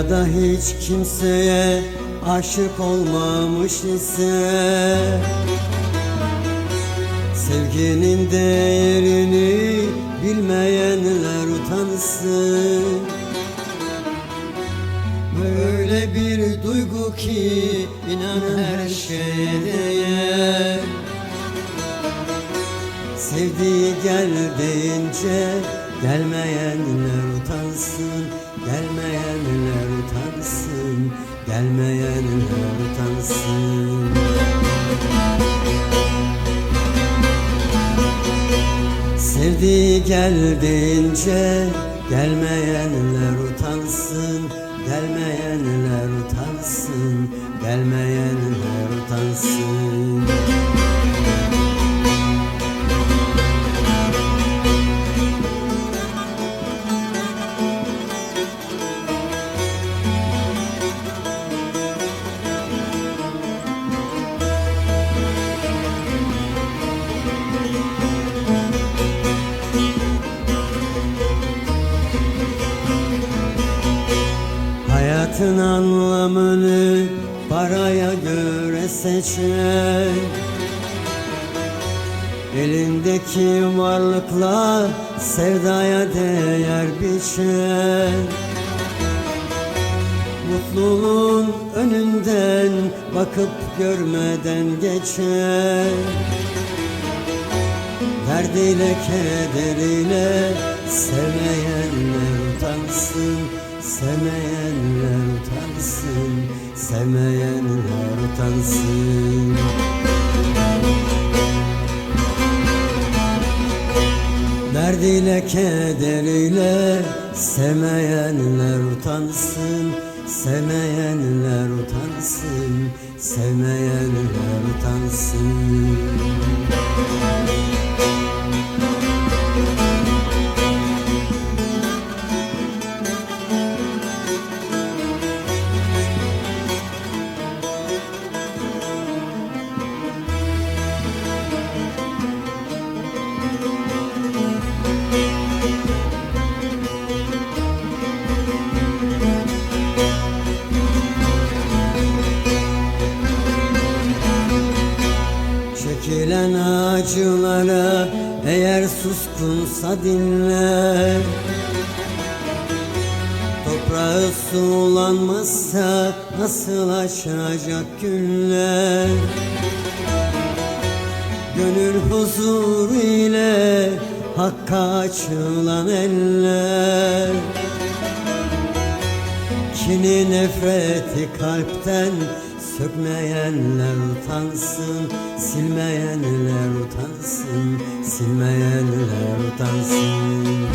Ya da hiç kimseye aşık olmamış ise Sevginin değerini bilmeyenler utansın. Böyle bir duygu ki inan her şeye değer Sevdiği gel deyince gelmeyenler utansın Gelmeyenler Gelmeyenler utansın Sevdiği gel deyince gelmeyenler utansın. Gelmeyenler utansın. Gelmeyenler utansın Hayatın anlamını paraya göre seçer Elindeki varlıkla sevdaya değer biçer Mutluluğun önünden bakıp görmeden geçer Derdiyle kederiyle sevmeyenler utansın Sevmeyenler utansın Sevmeyenler utansın. Derdiyle kederiyle sevmeyenler utansın Sevmeyenler utansın Sevmeyenler utansın Çekilen acılara eğer suskunsa dinler. Toprağı sulanmazsa nasıl aşacak günler Gönül huzuru ile Hakka açılan eller. Kini nefreti kalpten Sökmeyenler utansın Silmeyenler utansın Silmeyenler utansın.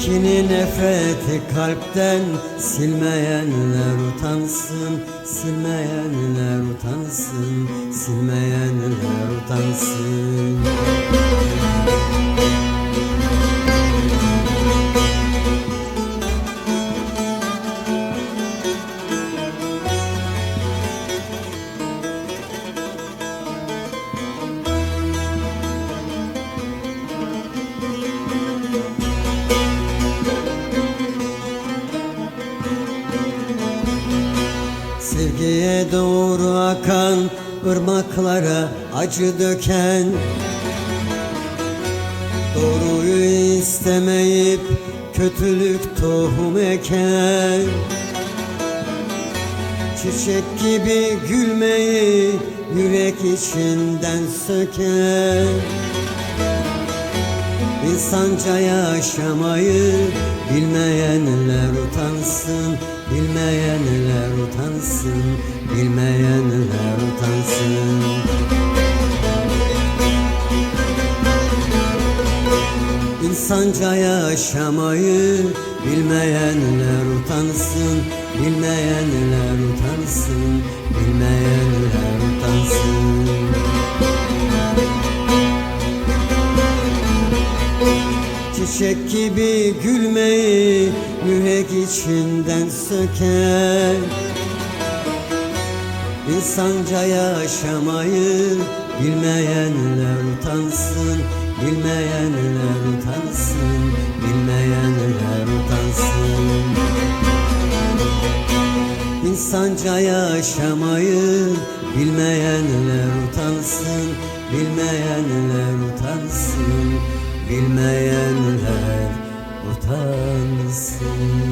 Kini nefreti kalpten Silmeyenler utansın Silmeyenler utansın Silmeyenler utansın. Sevgiye akan ırmaklara acı döken Doğruyu istemeyip kötülük tohum eken Çiçek gibi gülmeyi yürek içinden söken İnsanca yaşamayı bilmeyenler utansın Bilmeyenler utansın Bilmeyenler utansın. İnsanca yaşamayı bilmeyenler utansın. Bilmeyenler utansın Bilmeyenler utansın. Çiçek gibi gülmeyi yürek içinden söker İnsanca yaşamayı bilmeyenler utansın Bilmeyenler utansın Bilmeyenler utansın. İnsanca yaşamayı bilmeyenler utansın Bilmeyenler utansın Bilmeyenler utansın